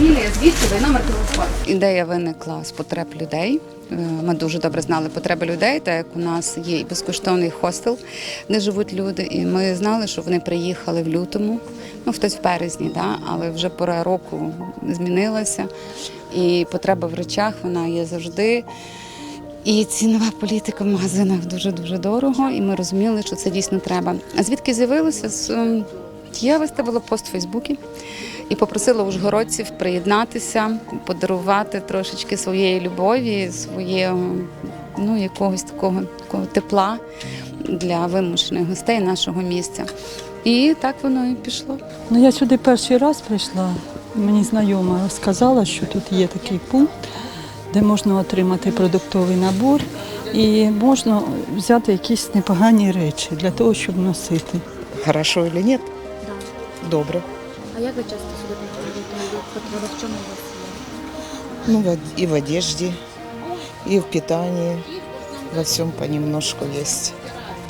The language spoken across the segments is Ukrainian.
фамілія, звідки ви номер телефону. Ідея виникла з потреб людей. Е, Ми дуже добре знали потреби людей, так як у нас є і безкоштовний хостел, де живуть люди. І ми знали, що вони приїхали в лютому, ну хтось в березні, да, але вже пора року змінилася. І потреба в речах вона є завжди. І цінова політика в магазинах дуже дуже дорого, і ми розуміли, що це дійсно треба. А звідки з'явилося? З, Я виставила пост у Фейсбуці і попросила ужгородців приєднатися, подарувати трошечки своєї любові, своєго ну, якогось такого, такого тепла для вимушених гостей нашого місця. І так воно і пішло. Ну, я сюди перший раз прийшла. Мені знайома розказала, що тут є такий пункт, де можна отримати продуктовий набор і можна взяти якісь непогані речі для того, щоб носити. Хорошо или нет? Добре. А як ви часто сюди приходите? Потреба в чому у вас є? Ну, в- и в одежде, и в питании. Во всем понемножку есть.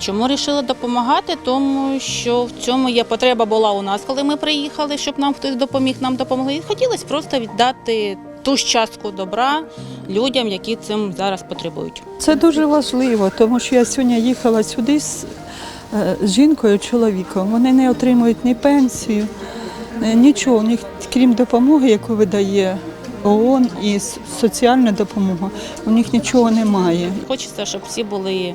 Чому вирішила допомагати? Тому що в цьому є потреба була у нас, коли ми приїхали, щоб нам хтось допоміг, нам допомогли. І хотілося просто віддати ту ж частку добра людям, які цим зараз потребують. Це дуже важливо, тому що я сьогодні їхала сюди з, з жінкою, чоловіком. Вони не отримують ні пенсію, е, нічого. У них, крім допомоги, яку видає ООН і соціальна допомога, у них нічого немає. Хочеться, щоб всі були.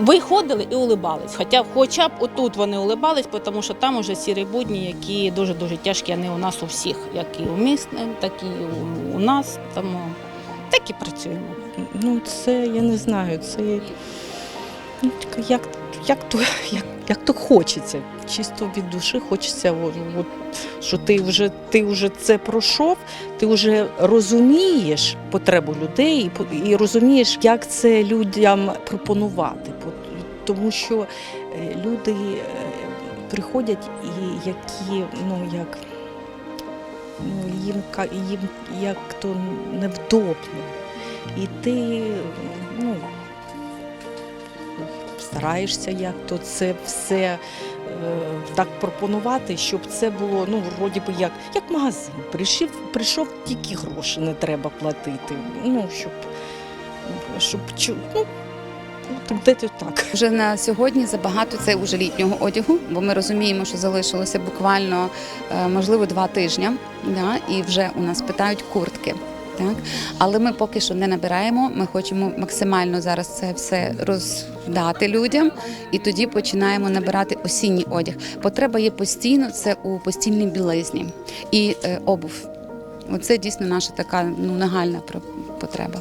Виходили і улибались. Хоча, хоча б отут вони улибались, тому що там уже сірі будні, які дуже дуже тяжкі, вони у нас у всіх, як і у місних, так і у, у нас. Тому так і працюємо. Ну, це я не знаю, це як, як, то, як, як то хочеться. Чисто від душі хочеться, от, що ти вже, ти вже це пройшов, ти вже розумієш потребу людей і, і розумієш, як це людям пропонувати. Тому що е, люди е, приходять і які, ну як. Ну, їм, їм як то невдобно. І ти ну, стараєшся як то це все е, так пропонувати, щоб це було ну, вроді би як, як магазин. Прийшов, прийшов тільки гроші, не треба платити. Ну, щоб, щоб ну, ну, так. Вже на сьогодні забагато це уже літнього одягу, бо ми розуміємо, що залишилося буквально е, можливо два тижні, да, і вже у нас питають куртки. Так, але ми поки що не набираємо. Ми хочемо максимально зараз це все роздати людям, і тоді починаємо набирати осінній одяг. Потреба є постійно це у постільній білизні і е, обув. Оце дійсно наша така ну нагальна потреба.